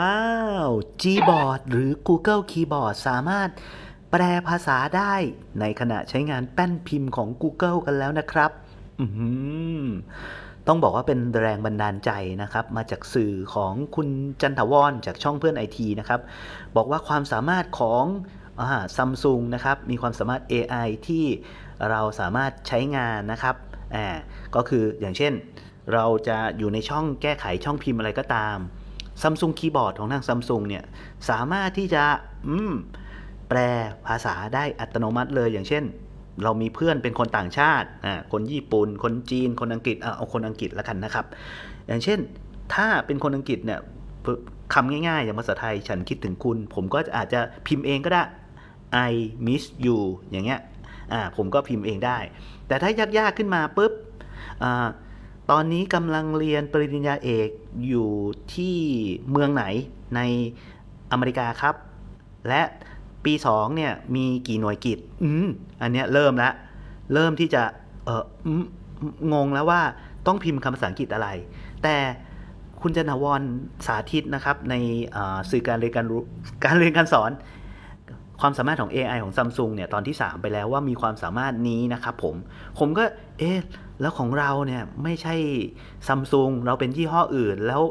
อ้าว Gboard หรือ Google Keyboard สามารถแปลภาษาได้ในขณะใช้งานแป้นพิมพ์ของ Google กันแล้วนะครับอืต้องบอกว่าเป็นแรงบันดาลใจนะครับ มาจากสื่อของคุณจันทวรจากช่องเพื่อนไอทีนะครับ บอกว่าความสามารถของซัมซุงนะครับ มีความสามารถ AI ที่เราสามารถใช้งานนะครับก็คืออย่างเช่น เราจะอยู่ในช่องแก้ไขช่องพิมพ์อะไรก็ตาม ซัมซุงคีย์บอร์ดของทางซัมซุงเนี่ยสามารถที่จะอืมแปลภาษาได้อัตโนมัติเลยอย่างเช่น เรามีเพื่อนเป็นคนต่างชาติคนญี่ปุ่น คนจีน คนอังกฤษเอาคนอังกฤษแล้วกันนะครับ อย่างเช่นถ้าเป็นคนอังกฤษเนี่ยคำง่ายๆ อย่างภาษาไทยฉันคิดถึงคุณ ผมก็อาจจะพิมพ์เองก็ได้ I miss you อย่างเงี้ยผมก็พิมพ์เองได้ แต่ถ้ายากๆขึ้นมาปุ๊บ ตอนนี้กำลังเรียนปริญญาเอกอยู่ที่เมืองไหนในอเมริกาครับ และปี 2 เนี่ยมีกี่หน่วยกิจ อืม อันเนี้ยเริ่มละ เริ่มที่จะเอองงแล้วว่าต้องพิมพ์คำภาษาอังกฤษอะไร แต่คุณจนทวรสาธิตนะครับ ในสื่อการเรียนการรู้การเรียนการสอน ความสามารถของ AI ของ Samsung เนี่ยตอนที่ 3 ไปแล้วว่ามีความสามารถนี้นะครับผม ผมก็เอ๊ะ แล้วของเราเนี่ยไม่ใช่ Samsung เราเป็นยี่ห้ออื่น แล้ว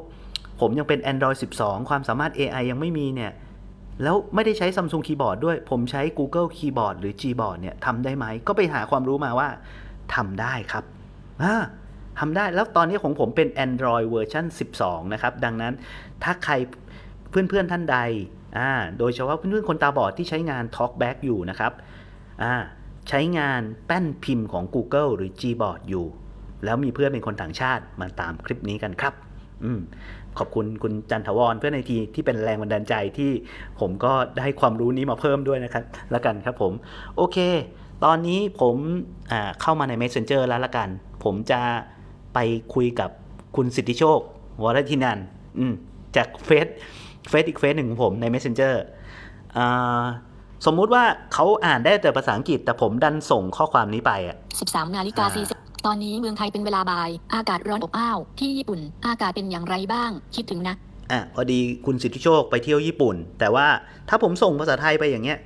ผมยังเป็น Android 12 ความสามารถ AI ยังไม่มีเนี่ยแล้วไม่ได้ใช้ Samsung Keyboard ด้วย ผมใช้ Google Keyboard หรือ Gboard เนี่ยทำได้ไหม ก็ไปหาความรู้มาว่าทำได้ครับอ่าทำได้ แล้วตอนนี้ของผมเป็น Android เวอร์ชัน12 นะครับ ดังนั้นถ้าใครเพื่อนๆท่านใดอ่าโดยเฉพาะเพื่อนๆคนตาบอดที่ใช้งาน TalkBack อยู่นะครับอ่า ใช้งานแป้นพิมพ์ของ Google หรือ Gboard อยู่ แล้วมีเพื่อนเป็นคนต่างชาติมาตามคลิปนี้กันครับอืมขอบคุณคุณจันทวรเพื่อนในทีที่เป็นแรงบันดาลใจที่ผมก็ได้ความรู้นี้มาเพิ่มด้วยนะครับล้วกันครับผม โอเค ตอนนี้ผมเข้ามาใน Messenger แล้วละกัน ผมจะไปคุยกับคุณสิทธิโชควรทินันจากเฟซเฟซอีกเฟซหนึ่งของผมใน Messenger อ่า สมมุติว่าเขาอ่านได้แต่ภาษาอังกฤษ แต่ผมดันส่งข้อความนี้ไปอะ13นาฬิกาอ่า40ตอนนี้เมืองไทยเป็นเวลาบ่าย อากาศร้อนอบอ้าว ที่ญี่ปุ่น อากาศเป็นอย่างไรบ้าง คิดถึงนะอะพอดีคุณสิทธิโชคไปเที่ยวญี่ปุ่น แต่ว่าถ้าผมส่งภาษาไทยไปอย่างเงี้ย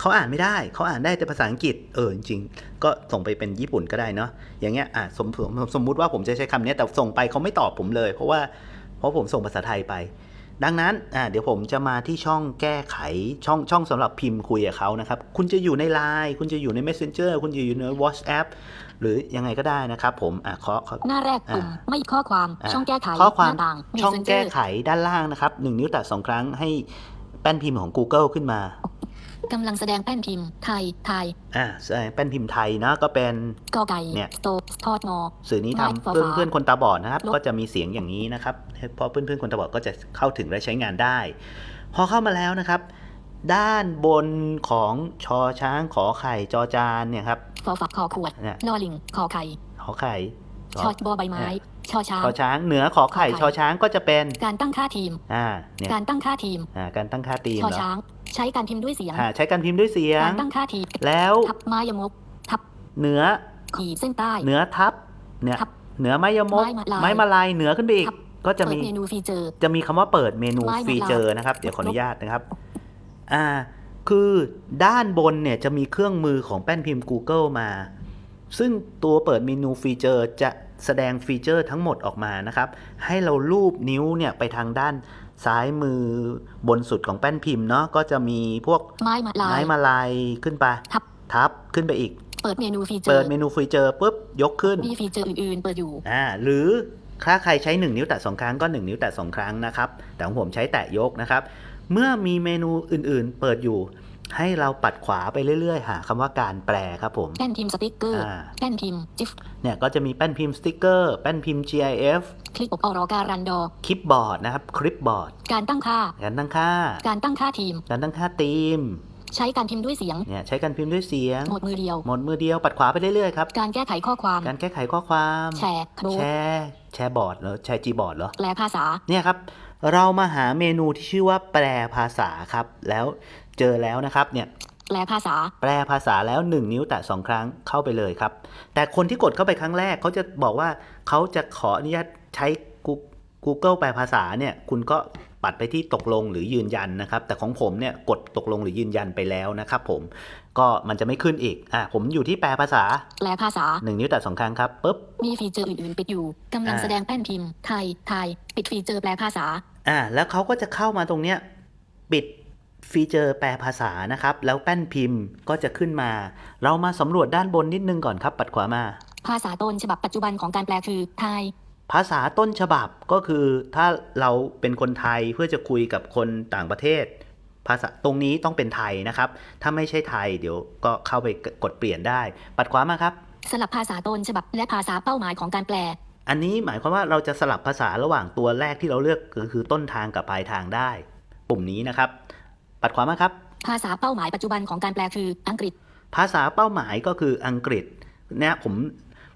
เขาอ่านไม่ได้เขาอ่านได้แต่ภาษาอังกฤษเออจริงๆก็ส่งไปเป็นญี่ปุ่นก็ได้เนาะอย่างเงี้ยอะสมสมสมมุติว่าผมจะใช้คำเนี้ยแต่ส่งไปเขาไม่ตอบผมเลย เพราะว่าเพราะผมส่งภาษาไทยไป ดังนั้นอะเดี๋ยวผมจะมาที่ช่องแก้ไขช่องช่องสำหรับพิมพ์คุยกับเขานะครับ คุณจะอยู่ใน Line คุณจะอยู่ใน Messenger คุณจะอยู่ใน WhatsApp หรือยังไงก็ได้นะครับผมอะขอขอหน้าแรกปุ่มอ่าไม่ข้อความอะช่องแก้ไขข้อความหน้าต่างช่อง Messenger แก้ไขด้านล่างนะครับ1นิ้วแตะสองครั้งให้แป้นพิมพ์ของ Google ขึ้นมา กำลังแสดงแป้นพิมพ์ไทยไทยอ่าแสดงแป้นพิมพ์ไทยนะก็เป็นกอไก่เนี่ยสโตทอดงอสื่อนี้ไม้ทำฟ้าเพื่อนเพื่อนคนตาบอดนะครับลบก็จะมีเสียงอย่างนี้นะครับเพราะเพื่อนเพื่อนคนตาบอดก็จะเข้าถึงและใช้งานได้ พอเข้ามาแล้วนะครับ ด้านบนของชอช้างขอไข่จอจานเนี่ยครับฟอฝักคอขวดเนี่ยลอลิงคอไข่ขอไข่ชชออดบอใบไม้ชอช้างชอช้างเหนือขอไข่ขอไข่ชอช้างก็จะเป็นการตั้งค่าทีมอ่าเนี่ยการตั้งค่าทีมอ่าการตั้งค่าตีมชอเหรอช้าง ใช้การพิมพ์ด้วยเสียงอ่าใช้การพิมพ์ด้วยเสียงการตั้งค่าทีมแล้วทับไม้ยมกทับเหนือขีดเส้นใต้เหนือทับเนี่ยทับเหนือไม้ยมกไม้มาลายไม้มาลายเหนือขึ้นไปอีกทับก็จะเปิดมีเมนูฟีเจอร์จะมีคำว่าเปิดเมนูไม้มาลายฟีเจอร์นะครับ เดี๋ยวขออนุญาตนะครับ อ่า คือด้านบนเนี่ยจะมีเครื่องมือของแป้นพิมพ์ Google มา ซึ่งตัวเปิดเมนูฟีเจอร์จะแสดงฟีเจอร์ทั้งหมดออกมานะครับ ให้เราลูบนิ้วเนี่ยไปทางด้าน ซ้ายมือบนสุดของแป้นพิมพ์เนาะก็จะมีพวกไม้มาลาไม้ยมาลายขึ้นไปทับทับขึ้นไปอีก เปิดเมนูฟีเจอเปิดร์เมนูฟีเจอร์ปุ๊บยกขึ้นมีฟีเจอร์อื่นๆเปิดอยู่อ่าหรือถ้าใครใช้ 1 นิ้วแตะ2ครั้งก็ 1 นิ้วแตะ2ครั้งนะครับแต่ของผมใช้แตะยกนะครับ เมื่อมีเมนูอื่นๆ เปิดอยู่ ให้เราปัดขวาไปเรื่อยๆ หาคำว่าการแปลครับผม แป้นพิมพ์สติ๊กเกอร์อ่าแป้นพิมพ์จิฟ เนี่ยก็จะมีแป้นพิมพ์สติ๊กเกอร์ แป้นพิมพ์ GIF คลิปอบอรอการันดอคลิปบอร์ดนะครับ คลิปบอร์ด การตั้งค่า การตั้งค่า การตั้งค่าทีม การตั้งค่าธีม ใช้การพิมพ์ด้วยเสียง เนี่ยใช้การพิมพ์ด้วยเสียงโหมดมือเดียว หมดมือเดียว ปัดขวาไปเรื่อยๆครับ การแก้ไขข้อความ การแก้ไขข้อความ แชร์โค้แชดร์ แชร์บอร์ดเหรอ แชร์จีบอร์ดเหรอ แปลภาษา เนี่ยครับเรามาหาเมนูที่ชื่อว่าแปลภาษาครับ แล้ว เจอแล้วนะครับเนี่ยแปลภาษา แปลภาษาแล้ว 1 นิ้วแตะ2ครั้งเข้าไปเลยครับ แต่คนที่กดเข้าไปครั้งแรกเขาจะบอกว่าเขาจะขออนุญาตใช้ Google แปลภาษาเนี่ย คุณก็ปัดไปที่ตกลงหรือยืนยันนะครับ แต่ของผมเนี่ยกดตกลงหรือยืนยันไปแล้วนะครับผมก็มันจะไม่ขึ้นอีกอะผมอยู่ที่แปลภาษา แปลภาษาหนึ่งนิ้วแตะสองครั้งครับปุ๊บมีฟีเจอร์อื่นๆปิดอยู่กำลังอ่าแสดงแป้นพิมพ์ไทยไทยปิดฟีเจอร์แปลภาษาอ่าแล้วเขาก็จะเข้ามาตรงเนี้ยปิด ฟีเจอร์แปลภาษานะครับ แล้วแป้นพิมพ์ก็จะขึ้นมา เรามาสำรวจด้านบนนิดนึงก่อนครับ ปัดขวามา ภาษาต้นฉบับปัจจุบันของการแปลคือไทย ภาษาต้นฉบับก็คือถ้าเราเป็นคนไทยเพื่อจะคุยกับคนต่างประเทศ ภาษาตรงนี้ต้องเป็นไทยนะครับ ถ้าไม่ใช่ไทยเดี๋ยวก็เข้าไปกดเปลี่ยนได้ ปัดขวามาครับ สลับภาษาต้นฉบับและภาษาเป้าหมายของการแปล อันนี้หมายความว่าเราจะสลับภาษาระหว่างตัวแรกที่เราเลือกก็คือต้นทางกับปลายทางได้ ปุ่มนี้นะครับ ปัดขวามาครับ ภาษาเป้าหมายปัจจุบันของการแปลคืออังกฤษ ภาษาเป้าหมายก็คืออังกฤษเนี่ยผม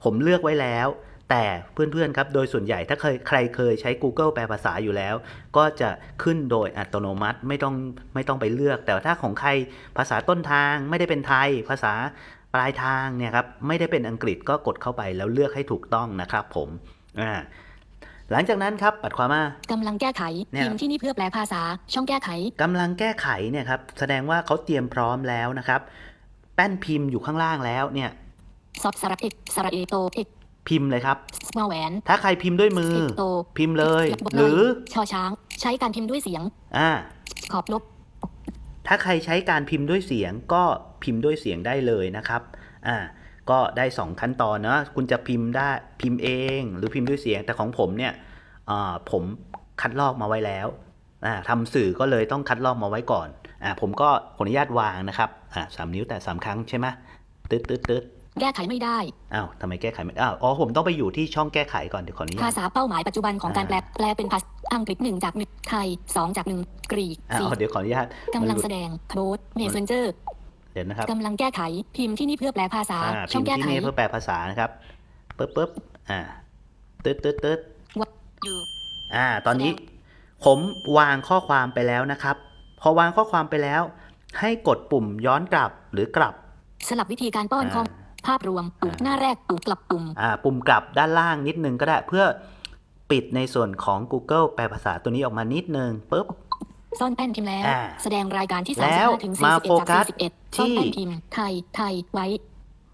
ผมเลือกไว้แล้ว แต่เพื่อนๆครับ โดยส่วนใหญ่ถ้าเคยใครเคยใช้ Google แปลภาษาอยู่แล้ว ก็จะขึ้นโดยอัตโนมัติไม่ต้องไม่ต้องไปเลือก แต่ถ้าของใครภาษาต้นทางไม่ได้เป็นไทย ภาษาปลายทางเนี่ยครับไม่ได้เป็นอังกฤษก็กดเข้าไปแล้วเลือกให้ถูกต้องนะครับผมอ่า หลังจากนั้นครับปัดขวามากำลังแก้ไขเนี่ยพิมพ์ที่นี่เพื่อแปลภาษา ช่องแก้ไขกำลังแก้ไขเนี่ยครับแสดงว่าเขาเตรียมพร้อมแล้วนะครับ แป้นพิมพ์อยู่ข้างล่างแล้วเนี่ยซอฟสระเอกสระเอโตเอกพิมพ์เลยครับสมอลแหวน ถ้าใครพิมพ์ด้วยมือเอกโตพิมพ์เลยบวกหรือชอช้าง ใช้การพิมพ์ด้วยเสียง อ่า ขอบลบ ถ้าใครใช้การพิมพ์ด้วยเสียงก็พิมพ์ด้วยเสียงได้เลยนะครับ อ่า ก็ได้ 2 ขั้นตอนนะคุณจะพิมพ์ได้พิมพ์เอง หรือพิมพ์ด้วยเสียง แต่ของผมเนี่ยอ่าผมคัดลอกมาไว้แล้วอ่าทำสื่อก็เลยต้องคัดลอกมาไว้ก่อนอ่าผมก็ขออนุญาตวางนะครับอ่าสามนิ้วแต่สามครั้งใช่ไหมตึ๊ดตึ๊ดตึ๊ดแก้ไขไม่ได้ อ้าวทำไมแก้ไขไม่ อ้าว อ๋อ ผมต้องไปอยู่ที่ช่องแก้ไขก่อนเดี๋ยวขออนุญาภาตษาเป้าหมายปัจจุบันของการแปล แปลเป็นภาษาอังกฤษหนึ่งจากหนึ่งไทยสองจากหนึ่งกรีกอ้าวสี่เดี๋ยวขออนุญาตกำลังมันหลุแสดงโค้ดเมสเซนเจอร์ เดี๋ยวนะครับกำลังแก้ไขพิมพ์ที่นี่เพื่อแปลภาษาอ่าช่พิอมงพ์แก้ที่ไขนี่เพื่อแปลภาษานะครับปึ๊บปึ๊บอ่าตึ๊ดตึ๊ดตึ๊ดอยู่ อ่า ตอนนี้ ผมวางข้อความไปแล้วนะครับ พอวางข้อความไปแล้ว ให้กดปุ่มย้อนกลับหรือกลับ สลับวิธีการป้อนอ่า คอมภาพรวมปุ่มหน้าแรกปุ่มกลับปุ่ม อ่าปุ่มกลับด้านล่างนิดนึงก็ได้เพื่อปิดในส่วนของ Google แปลภาษาตัวนี้ออกมานิดนึงปึ๊บ ซ่อนแป้นพิมพ์แล้ว อ่าแสดงรายการที่แล้ว35ถึงมา41โฟกัจากส41ซ่อนที่แป้นพิมพ์ไทยไทยไว้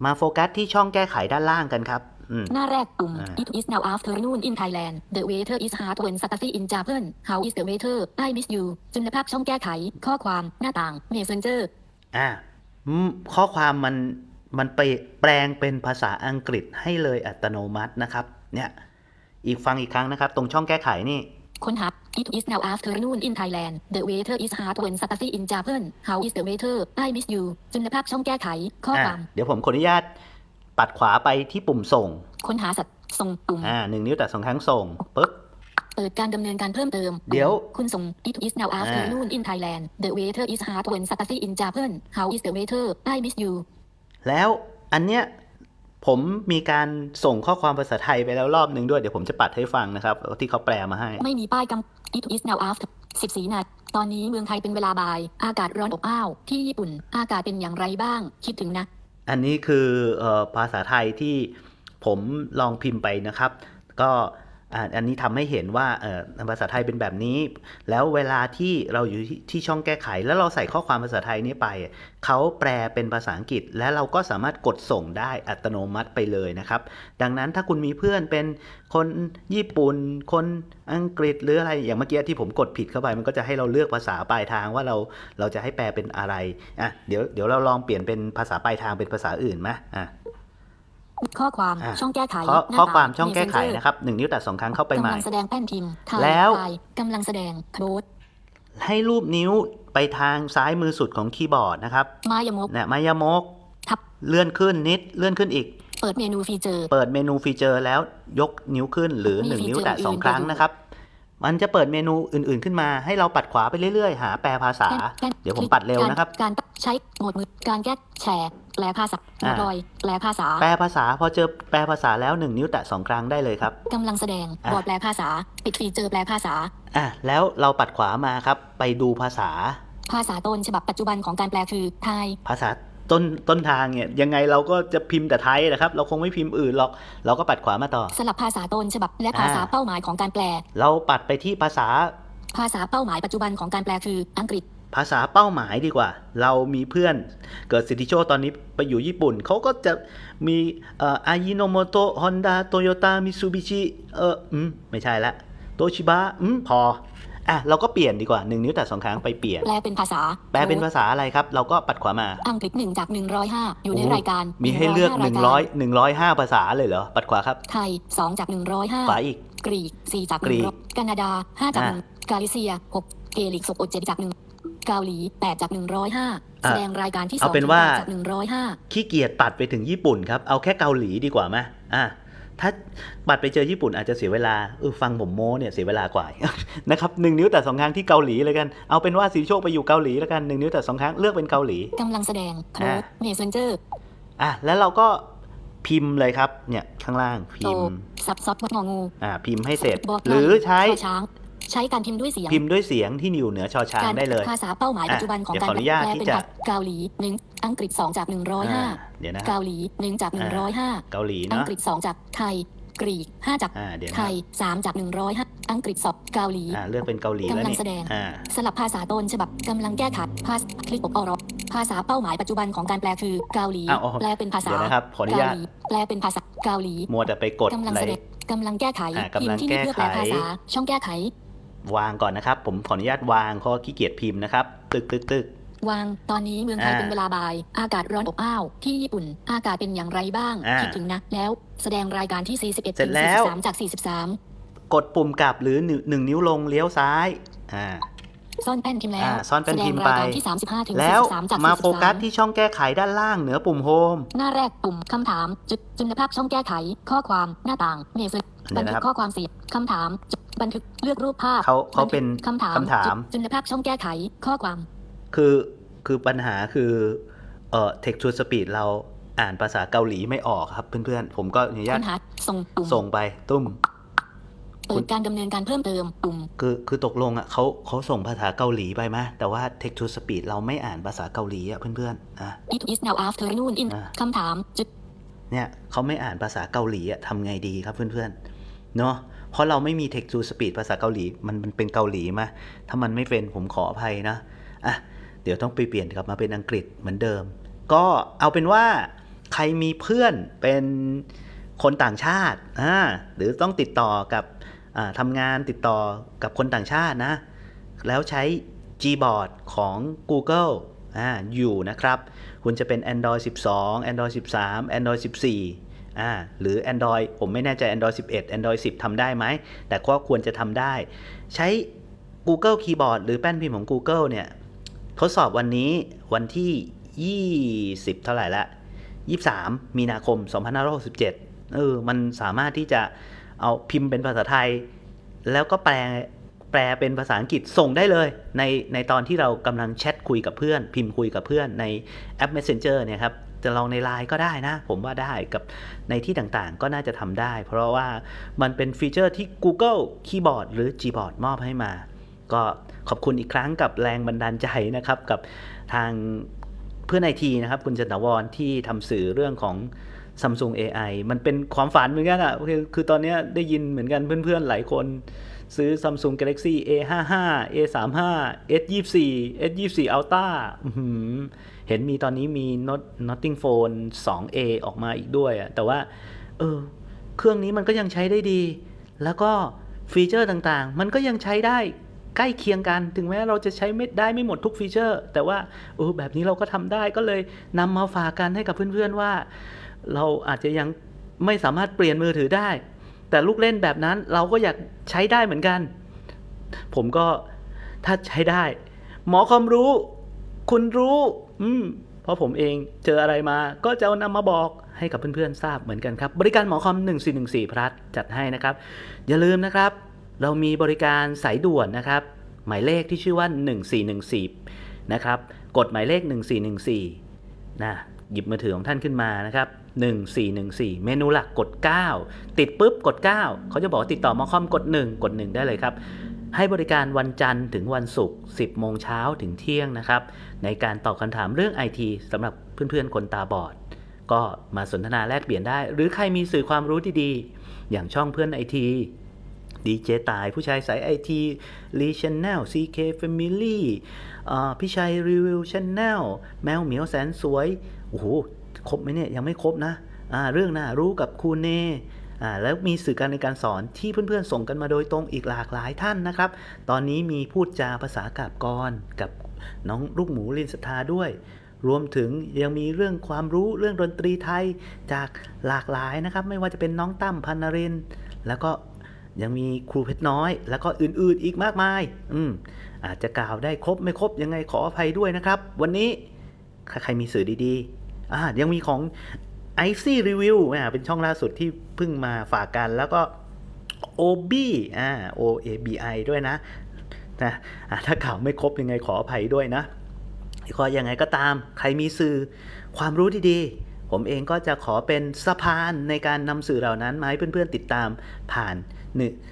มาโฟกัสที่ช่องแก้ไขด้านล่างกันครับ อืม หน้าแรกปุ่ม อ่า It is now afternoon in Thailand The weather is hard when study in Japan How is the weather I miss you จุลภาพช่องแก้ไข ข้อความหน้าต่าง Messenger อ่าอืมข้อความมันมันไปแปลงเป็นภาษาอังกฤษให้เลยอัตโนมัตินะครับ เนี่ย อีกฟังอีกครั้งนะครับ ตรงช่องแก้ไขนี่ ค้นหา It is now afternoon in Thailand The weather is hard when study in Japan How is the weather I miss you จุลภาพช่องแก้ไขข้ออ่าความเดี๋ยวผมขออนุญาตปัดขวาไปที่ปุ่มส่ง ค้นหาสัตว์ส่งปุ่มอ่าหนึ่งนิ้วแต่สองครั้งส่งปุ๊บเปิดการดำเนินการเพิ่มเติม เดี๋ยว คุณส่ง It is now afternoon in Thailand The weather is hard when study in Japan How is the weather I miss you แล้วอันเนี้ย ผมมีการส่งข้อความภาษาไทยไปแล้วรอบหนึ่งด้วย เดี๋ยวผมจะปัดให้ฟังนะครับ ที่เขาแปลมาให้ ไม่มีป้ายกำ It is now after 14นาทีตอนนี้เมืองไทยเป็นเวลาบ่าย อากาศร้อนอบอ้าว ที่ญี่ปุ่น อากาศเป็นอย่างไรบ้าง คิดถึงนะ อันนี้คือเออภาษาไทยที่ผมลองพิมพ์ไปนะครับ ก็ อันนี้ทำให้เห็นว่าภาษาไทยเป็นแบบนี้ แล้วเวลาที่เราอยู่ที่ที่ช่องแก้ไข แล้วเราใส่ข้อความภาษาไทยนี้ไป เขาแปลเป็นภาษาอังกฤษ และเราก็สามารถกดส่งได้อัตโนมัติไปเลยนะครับ ดังนั้นถ้าคุณมีเพื่อนเป็นคนญี่ปุ่น คนอังกฤษหรืออะไรอย่างเมื่อกี้ที่ผมกดผิดเข้าไป มันก็จะให้เราเลือกภาษาปลายทางว่าเราเราจะให้แปลเป็นอะไรอะเดี๋ยวเดี๋ยวเราลองเปลี่ยนเป็นภาษาปลายทางเป็นภาษาอื่นไหมอะ ข้อความอะช่องแก้ไขข้อหน้ข้อต่ความช่องแก้ไข Messenger นะครับหนึ่งนิ้วแตะสองครั้งเข้าไปใหม่กำลังแสดงแป้นพิมพ์ไทยแล้วไทยกำลังแสดงโค้ดให้รูปนิ้วไปทางซ้ายมือสุดของคีย์บอร์ดนะครับมายมกเนี่ยมายามกทับเลื่อนขึ้นนิดเลื่อนขึ้นอีก เปิดเมนูฟีเจอร์ เปิดเมนูฟีเจอร์แล้วยกนิ้วขึ้นหรือมีหนึ่งฟีเจอร์นิ้วแตะสองอื่นครั้งไปดูนะครับ มันจะเปิดเมนูอื่นๆขึ้นมาให้เราปัดขวาไปเรื่อยๆ หาแปลภาษาแป้นเดี๋ยวผมปัดเร็วนะครับการการใช้โหมดมือการแก้แชร์แปลภาษาโหมดอ่าลอยแปลภาษา แปลภาษาพอเจอแปลภาษาแล้วหนึ่งนิ้วแตะสองครั้งได้เลยครับกำลังแสดงอะบอร์ดแปลภาษา ปิดฟีเจอร์แปลภาษาอะแล้วเราปัดขวามาครับ ไปดูภาษา ภาษาต้นฉบับปัจจุบันของการแปลคือไทย ภาษา ต้นต้นทางเนี่ยยังไงเราก็จะพิมพ์แต่ไทยนะครับ เราคงไม่พิมพ์อื่นหรอก เราก็ปัดขวามาต่อ สลับภาษาต้นฉบับและภาษาอ่าเป้าหมายของการแปล เราปัดไปที่ภาษา ภาษาเป้าหมายปัจจุบันของการแปลคืออังกฤษ ภาษาเป้าหมายดีกว่า เรามีเพื่อนเกิดสิทธิโชคตอนนี้ไปอยู่ญี่ปุ่น เขาก็จะมีเอ่ออายิโนโมโตะฮอนดาโตโยต้ามิซูบิชิเอออืมไม่ใช่ละโตชิบะอืมพอ อะเราก็เปลี่ยนดีกว่าหนึ่งนิ้วแต่สองครั้งไปเปลี่ยน แปลเป็นภาษา แปลเป็นภาษาอะไรครับ เราก็ปัดขวามาอังกฤษหนึ่งจากหนึ่งร้อยห้าอยู่ในโอ้รายการ มีให้เลือก105 100 105ภาษาเลยเหรอ ปัดขวาครับ ไทยสองจากหนึ่งร้อยห้าขวาอีก กรีกสี่จากหกรีนึ่งกแคนาดาห้าจากอ่าหนึ่งกาลิเซียหกเกลิกศกอดเจ็ดจากหนึ่งเกาหลีแปดจากหนึ่งร้อยห้าอะแสดงรายการที่สเอาองเป็นว่าจากหนึ่งร้อยห้าขี้เกียจปัดไปถึงญี่ปุ่นครับ เอาแค่เกาหลีดีกว่าไหมอะ ถ้าปัดไปเจอญี่ปุ่นอาจจะเสียเวลาเออฟังผมโม้เนี่ยเสียเวลากว่านะครับหนึ่งนิ้วแต่สองครั้งที่เกาหลีเลยกัน เอาเป็นว่าสีโชคไปอยู่เกาหลีแล้วกันหนึ่งนิ้วแต่สองครั้งเลือกเป็นเกาหลีกำลังแสดงโค้อ่าดเมสเซนเจอร์อะแล้วเราก็พิมพ์เลยครับเนี่ยข้างล่างพิโตมพ์ซับซอฟต์งองูอ่าพิมพ์ให้เสร็จบกหรือใช้ชอช้าง ใช้การพิมพ์ด้วยเสียง พิมพ์ด้วยเสียงที่อยู่เหนือชอช้างการได้เลยภาษาเป้าหมายปัจจุบันของเดี๋ยวการขออนุญาตแปลที่เป็นจะภาษาเกาหลีหนึ่งอังกฤษสองจากหนึ่งร้อยห้าอ่าเดี๋ยวนะเกาหลีหนึ่งจากหนึ่งร้อยห้าเกาหลีอังเนาะกฤษสองจากไทยกรีกห้าจากอ่าเดี๋ยวไทนะยสามจากหนึ่งร้อยห้าอังกฤษสองเกาหลีอ่าเลือกเป็นเกาหลีแล้วกำลังนี่แสดงอ่าสลับภาษาต้นฉบับกำลังแก้ไขภาษาคลิกออกออกภาษาเป้าหมายปัจจุบันของการแปลคือเกาหลีอ้าวอ๋อแปลเป็นภาษาเดี๋ยวนะครับขออนุเกาญาตหลีแปลเป็นภาษาเกาหลีมัวแต่ไปกดกำลังอะไรแสดงกำลังแก้ไขอะพิกำมลังพ์ที่นี่เพื่อแปลแก้ไขภาษาช่องแก้ไข วางก่อนนะครับ ผมขออนุญาตวางเพราะขี้เกียจพิมพ์นะครับ ตึกตึกตึกวาง ตอนนี้เมืองไทยอ่าเป็นเวลาบ่าย อากาศร้อนอบอ้าว ที่ญี่ปุ่น อากาศเป็นอย่างไรบ้างอ่าคิดถึงนะ แล้วแสดงรายการที่ 41เสร็ถึจงแล้ว43 จาก 43 กดปุ่มกลับหรือหนึ่งหนึ่งนิ้วลงเลี้ยวซ้าย อ่า ซ่อนแป้นพิมพ์แล้วอ่าซ่อนแป้นพิมพ์แสดงรายการไปที่35ถึงแล้ว43จากมาโฟกัส43ที่ช่องแก้ไขด้านล่างเหนือปุ่มโฮมหน้าแรกปุ่มคำถามจุดจุลภาคช่องแก้ไข ข้อความหน้าต่างเมสเซจเดี๋บัยวนนะทึครักบข้อความเสียงคำถามจุดบันทึกเลือกรูปภาพเขาเขาบัทึกเป็นคำถามคำถามจุดจุลภาคช่องแก้ไขข้อความ คือคือปัญหาคือเอ่อ text to speech เราอ่านภาษาเกาหลีไม่ออกครับเพื่อนๆ ผมก็อนุญาตค้นหาส่งปุ่มส่งไปตุ้ม เปิดการดำเนินการเพิ่มเติมปุ่มคือคือตกลงอะเขาเขาส่งภาษาเกาหลีไปไหมแต่ว่า text to speech เราไม่อ่านภาษาเกาหลีอะเพื่อนๆอะ It is now afternoon in อ่าคำถามจุดเนี่ยเขาไม่อ่านภาษาเกาหลีอะทำไงดีครับเพื่อนๆเนาะเพราะเราไม่มี text to speech ภาษาเกาหลีมันมันเป็นเกาหลีมาถ้ามันไม่เป็นผมขออภัยนะอะเดี๋ยวต้องไปเปลี่ยนกลับมาเป็นอังกฤษเหมือนเดิม ก็เอาเป็นว่าใครมีเพื่อนเป็น คนต่างชาติอ่าหรือต้องติดต่อกับทำงานติดต่อกับคนต่างชาตินะ แล้วใช้ Gboard ของ Google อ่าอยู่นะครับ คุณจะเป็น Android 12 Android 13 Android 14อ่าหรือ Android ผมไม่แน่ใจ Android 11 Android 10ทำได้ไหม แต่ก็ควรจะทำได้ ใช้ Google Keyboard หรือแป้นพิมพ์ของ Google เนี่ย ทดสอบวันนี้วันที่ 20 เท่าไหร่ละ 23 มีนาคม 2567 เออมันสามารถที่จะเอาพิมพ์เป็นภาษาไทย แล้วก็แปลแปลเป็นภาษาอังกฤษส่งได้เลย ในในตอนที่เรากำลังแชทคุยกับเพื่อน พิมพ์คุยกับเพื่อนในแอป Messenger เนี่ยครับจะลองในไลน์ก็ได้นะ ผมว่าได้กับในที่ต่างๆ ก็น่าจะทำได้ เพราะว่ามันเป็นฟีเจอร์ที่ Google Keyboard หรือ Gboard มอบให้มา ก็ขอบคุณอีกครั้งกับแรงบันดาลใจนะครับ กับทางเพื่อนไอทีนะครับ คุณจันทวรที่ทำสื่อเรื่องของ Samsung AI มันเป็นความฝันเหมือนกันอะ่ะคือคือตอนนี้ได้ยินเหมือนกันเพื่อนๆ หลายคน ซื้อ Samsung Galaxy A55 A35 S24 S24 Ultra อืเห็นมีตอนนี้มี Not Notting Phone 2A ออกมาอีกด้วยอะแต่ว่า เออ เครื่องนี้มันก็ยังใช้ได้ดี แล้วก็ฟีเจอร์ต่างๆ มันก็ยังใช้ได้ใกล้เคียงกัน ถึงแม้เราจะใช้ไม่ได้ไม่หมดทุกฟีเจอร์ แต่ว่าเออแบบนี้เราก็ทำได้ก็เลยนำมาฝากกันให้กับเพื่อนๆว่า เราอาจจะยังไม่สามารถเปลี่ยนมือถือได้ แต่ลูกเล่นแบบนั้นเราก็อยากใช้ได้เหมือนกัน ผมก็ถ้าใช้ได้ หมอความรู้ คุณรู้ อืมเพราะผมเองเจออะไรมาก็จะเอานำมาบอกให้กับเพื่อนๆทราบเหมือนกันครับ บริการหมอคอม 1414 พลัสจัดให้นะครับ อย่าลืมนะครับ เรามีบริการสายด่วนนะครับ หมายเลขที่ชื่อว่า 1414 นะครับ กดหมายเลข 1414 นะ หยิบมือถือของท่านขึ้นมานะครับ1414 เมนูหลักกด 9 ติดปุ๊บกด 9 เขาจะบอกว่าติดต่อมอคอมกด 1 กด 1 ได้เลยครับ ให้บริการวันจันทร์ถึงวันศุกร์ 10 โมงเช้าถึงเที่ยงนะครับ ในการตอบคำถามเรื่อง IT สำหรับเพื่อนๆ คนตาบอด ก็มาสนทนาแลกเปลี่ยนได้ หรือใครมีสื่อความรู้ดีๆ อย่างช่องเพื่อนไอทีดีเจตายผู้ชายสายไอทีลีชแนล CK Family อ่พี่ชัยรีวิวชแนลแมวเหมียวแสนสวย โอ้โหครบไหมเนี่ยยังไม่ครบนะอ่าเรื่องน่ารู้กับครูเนอ่าแล้วมีสื่อการในการสอนที่เพื่อนๆ ส่งกันมาโดยตรงอีกหลากหลายท่านนะครับ ตอนนี้มีพูดจาภาษากาบกรกับน้องลูกหมูลินสทาด้วย รวมถึงยังมีเรื่องความรู้เรื่องดนตรีไทยจากหลากหลายนะครับ ไม่ว่าจะเป็นน้องตั้มพันนริน แล้วก็ยังมีครูเพชรน้อย แล้วก็อื่นๆอีกมากมาย อืมอาจจะกล่าวได้ครบไม่ครบยังไงขออภัยด้วยนะครับ วันนี้ ใครมีสื่อดีๆอ่ายังมีของ i c Review อ่าเป็นช่องล่าสุดที่เพิ่งมาฝากกันแล้วก็ OB อ่า O A B I ด้วยนะนะถ้ากล่าวไม่ครบยังไงขออภัยด้วยนะก็ยังไงก็ตาม ใครมีสื่อความรู้ดีๆ ผมเองก็จะขอเป็นสะพานในการนำสื่อเหล่านั้นมาให้เพื่อนๆติดตามผ่าน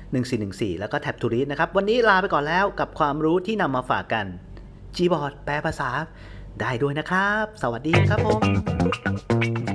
1414 แล้วก็แท็บทูริสนะครับ วันนี้ลาไปก่อนแล้วกับความรู้ที่นำมาฝากกัน Gboard แปลภาษา ได้ด้วยนะครับ สวัสดีครับผม